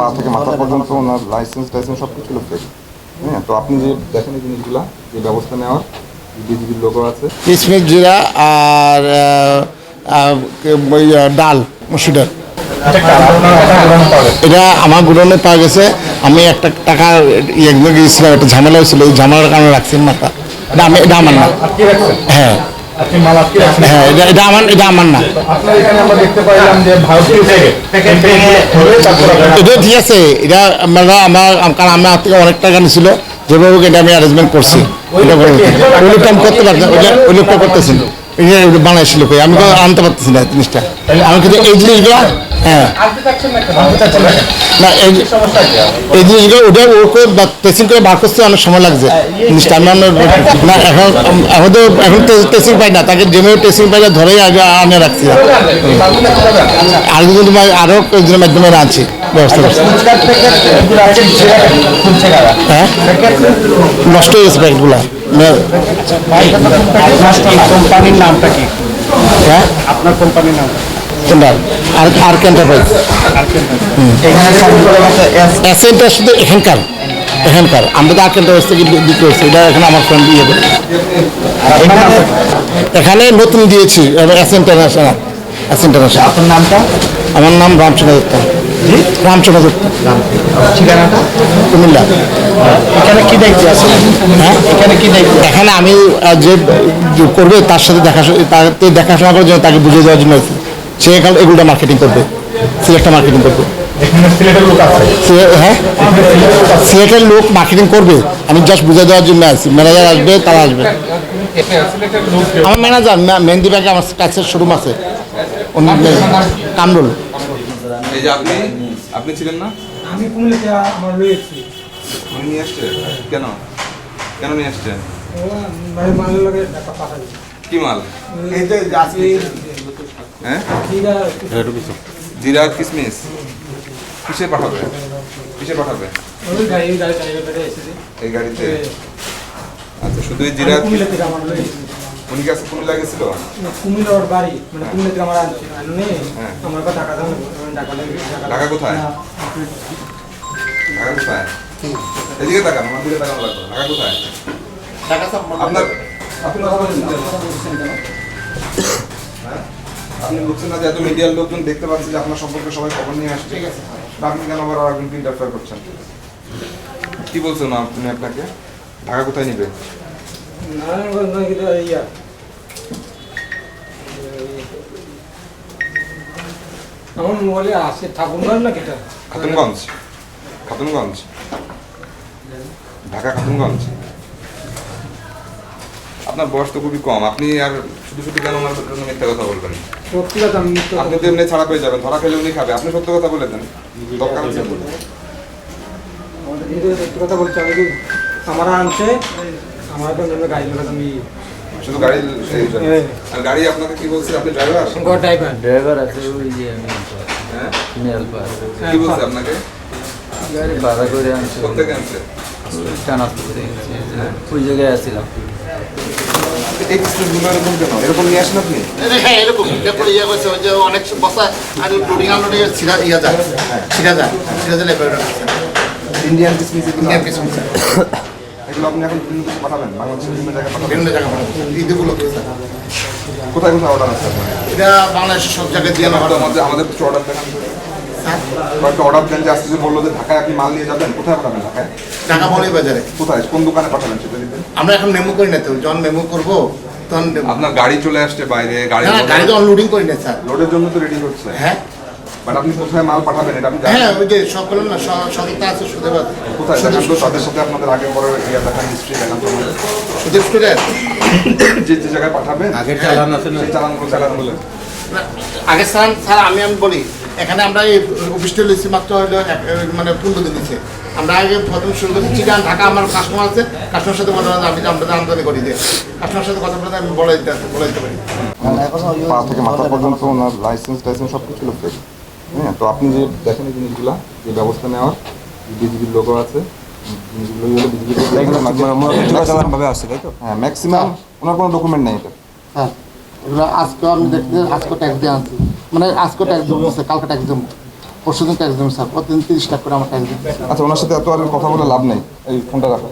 পা থেকে মাথা পর্যন্ত ওনার লাইসেন্স টাইসেন্স সব কিছু ফেক হ্যাঁ তো আপনি যে দেখেন এই জিনিসগুলা যে ব্যবস্থা নেওয়ার বিজিবির লোগো আছে। কিসমিস জিরা আর ডাল মসুর ডাল এটা আমার গুডনে পাওয়া গেছে। আমি একটা টাকা ইয়ে গিয়েছিলাম একটা ঝামেলা হয়েছিল এই ঝামেলার কারণে রাখছি মাথা। এটা আমি এটা আমার না। হ্যাঁ। হ্যাঁ এটা আমার এটা আমার না। আপনার এখানে আমরা দেখতে পাইলাম যে ভারতীয় থেকে ধরে তারপর আপনারা এটা ঠিক আছে এটা আমরা আমার কারণ আমার থেকে অনেক টাকা নিছিল যেভাবে এটা আমি অ্যারেঞ্জমেন্ট করছি। ওই লোকটা আমি করতে পারতাম ওই লোকটা করতেছিল। বানাইছিল আমি তো আনতে পারতেছি না জিনিসটা। আমি কিন্তু এই জিনিসগুলো হ্যাঁ। না এই জিনিসগুলো ওটা করে টেস্টিং করে বার করতে অনেক সময় লাগছে। জিনিসটা আমি না এখন এখন তো এখন টেস্টিং পাই না তাকে যেভাবে টেস্টিং পাই না ধরেই আগে আনে রাখছি। আর কিন্তু আরও মাধ্যমে আনছি হ্যাঁ? নষ্ট হয়ে গেছে প্যাকেটগুলো। কোম্পানির নামটা কি? হ্যাঁ? আপনার কোম্পানির নাম আর আর শুধু এখানকার। এখানকার। আমরা তো আর কেনটা থেকে বি- বিক্রি করছি। এটা এখানে আমার ফ্রেন্ড দিয়ে দেবে। এখানে নতুন দিয়েছি। এস ইন্টারন্যাশনাল এস ইন্টারন্যাশনাল আপনার নামটা? আমার নাম রামচন্দ্র দত্ত। রামচন্দ্র দত্ত ঠিকানাটা? কুমিল্লা। এখানে কি দায়িত্ব আছে? হ্যাঁ? এখানে কি দায়িত্ব? এখানে আমি যে করবে তার সাথে দেখা তাকে দেখাশোনা করার জন্য তাকে বুঝিয়ে দেওয়ার জন্য। সে এখানে এগুলোটা মার্কেটিং করবে। সিলেক্টটা মার্কেটিং করবে। হ্যাঁ? সিলেটের লোক মার্কেটিং করবে। আমি জাস্ট বুঝে দেওয়ার জন্য আছি। ম্যানেজার আসবে তারা আসবে। আমার ম্যানেজার মেহেন্দি ব্যাগে আমার শোরুম আছে। কামরুল। এই যে আপনি আপনি ছিলেন না? আমি কুমিল্লাতে আমার রয়েছি উনি নিয়ে আসছে? কেন? কেন নিয়ে আসছে? ও মানে মালের লগে টাকা পাঠাই কি মাল? এই যে আজকে হ্যাঁ? জিরা জিরা কিসমিস। কিসে পাঠাবে? কিসে পাঠাবে? ওই গাড়ি গাড়ি গাড়ি গাড়ি এসেছে। এই গাড়িতে? আচ্ছা শুধু এই জিরা কুমিল্লা থেকে আমার রয়েছে উনি কাছে কুমিল্লা গেছিল? কুমিল্লা ওর বাড়ি মানে কুমিল্লা থেকে আমার আনুনে হ্যাঁ। আমার কাছে টাকা দাম টাকা লাগে ঢাকা কোথায়? ঢাকা কোথায়? এদিকে তাকান আমার দিকে তাকানো লাগবে। ঢাকা কোথায়? আপনার আপনি কথা? হ্যাঁ? আপনি বুঝছেন না যে এত মিডিয়ার লোকজন দেখতে পাচ্ছে যে আপনার সম্পর্কে সবাই খবর নিয়ে আসছে। ঠিক আছে আপনি কেন আবার আর একজনকে ইন্টারফেয়ার করছেন? কি বলছেন আপনি আপনাকে? ঢাকা কোথায় নিবে? ইয়া আমার মোবাইলে আছে না কেটা খাতুনগঞ্জ। খাতুনগঞ্জ। ঢাকা খাতুনগঞ্জ। আপনার বয়স তো খুবই কম। আপনি আর শুধু শুধু কেন ওনার জন্য মিথ্যা কথা বলবেন? সত্যি কথা আপনি তো এমনি ছাড়া পেয়ে যাবেন। ধরা খেলে উনি খাবে। আপনি সত্য কথা বলে দেন। দরকার আছে সত্যি কথা বলছি আমি আমার আনছে। শুধু গাড়ি। হ্যাঁ। আর গাড়ি আপনাকে কি বলছে? আপনি ড্রাইভার গো ড্রাইভার ড্রাইভার আছে ওই যে আমি হ্যাঁ? কি বলছে আপনাকে? গাড়ি ভাড়া করে আনছে। কোথেকে আনছে? টানাস্ত করে ওই জায়গায় আসছিলাম এরকম নিয়ে আসেন আপনি? হ্যাঁ এরকম। ইয়ে করছে ওই যে অনেক বসা আর লোডিং আনলোডিং এর ছিড়া যায় ছিড়া যায় ছিড়া যায় ইন্ডিয়ান কিসমিস ইন্ডিয়ান কিছু এগুলো আপনি এখন বিভিন্ন দেশে পাঠাবেন বাংলাদেশের বিভিন্ন জায়গায় পাঠাবেন। বিভিন্ন জায়গা পাঠাবো ঈদগুলো কোথায় কোথায় অর্ডার আছে আপনার? এটা বাংলাদেশের সব জায়গায় দিয়ে আমাদের কিছু অর্ডার দেখান কয়েকটা অর্ডার দেন যে আজকে যে বলল যে ঢাকায় আপনি মাল নিয়ে যাবেন কোথায় পাঠাবেন ঢাকায়? টাকা বলে বাজারে। কোথায়? কোন দোকানে পাঠাবেন সেটা দিবেন আমরা এখন মেমো করি না তো যখন মেমো করব তখন আপনার গাড়ি চলে আসছে বাইরে গাড়ি গাড়ি তো অনলোডিং করি না স্যার। লোডের জন্য তো রেডি হচ্ছে। হ্যাঁ? বাট আপনি কোথায় মাল পাঠাবেন এটা আপনি হ্যাঁ ওই যে সব বললাম না সততা আছে সুদেব আছে কোথায়? দেখান তো তাদের সাথে আপনাদের আগে পরে ইয়ে দেখান হিস্ট্রি দেখান তো সুদেব স্টুডেন্ট? যে যে জায়গায় পাঠাবেন আগের চালান আছে না? সেই চালানগুলো আগে স্যার স্যার আমি আমি বলি এখানে আমরা এই অফিসটা লিখছি মাত্র হলো মানে পনেরো দিন নিচ্ছে আমরা আগে প্রথম শুরু করছি চিটান ঢাকা আমার কাস্টমার আছে। কাস্টমার সাথে কথা বলতে আমি আমরা আমদানি করি যে কাস্টমার সাথে কথা বলতে আমি বলে দিতে বলে দিতে পারি। পা থেকে মাথা পর্যন্ত ওনার লাইসেন্স টাইসেন্স সব কিছু ফেক হ্যাঁ তো আপনি যে দেখেন এই জিনিসগুলা যে ব্যবস্থা নেওয়ার বিজিবির লোগো আছে তাই তো? হ্যাঁ ম্যাক্সিমাম ওনার কোনো ডকুমেন্ট নেই এটা। হ্যাঁ এগুলো আজকে আমি দেখতে আজকে ট্যাক্স দিয়ে আনছি মানে আজকে ট্যাক্স কালকে ট্যাক্স জমবো পরশু দিন ট্যাক্স জমছে স্যার প্রতিদিন তিরিশ টাকা করে আমার ট্যাক্স আচ্ছা ওনার সাথে এত আর কথা বলে লাভ নেই এই ফোনটা রাখো।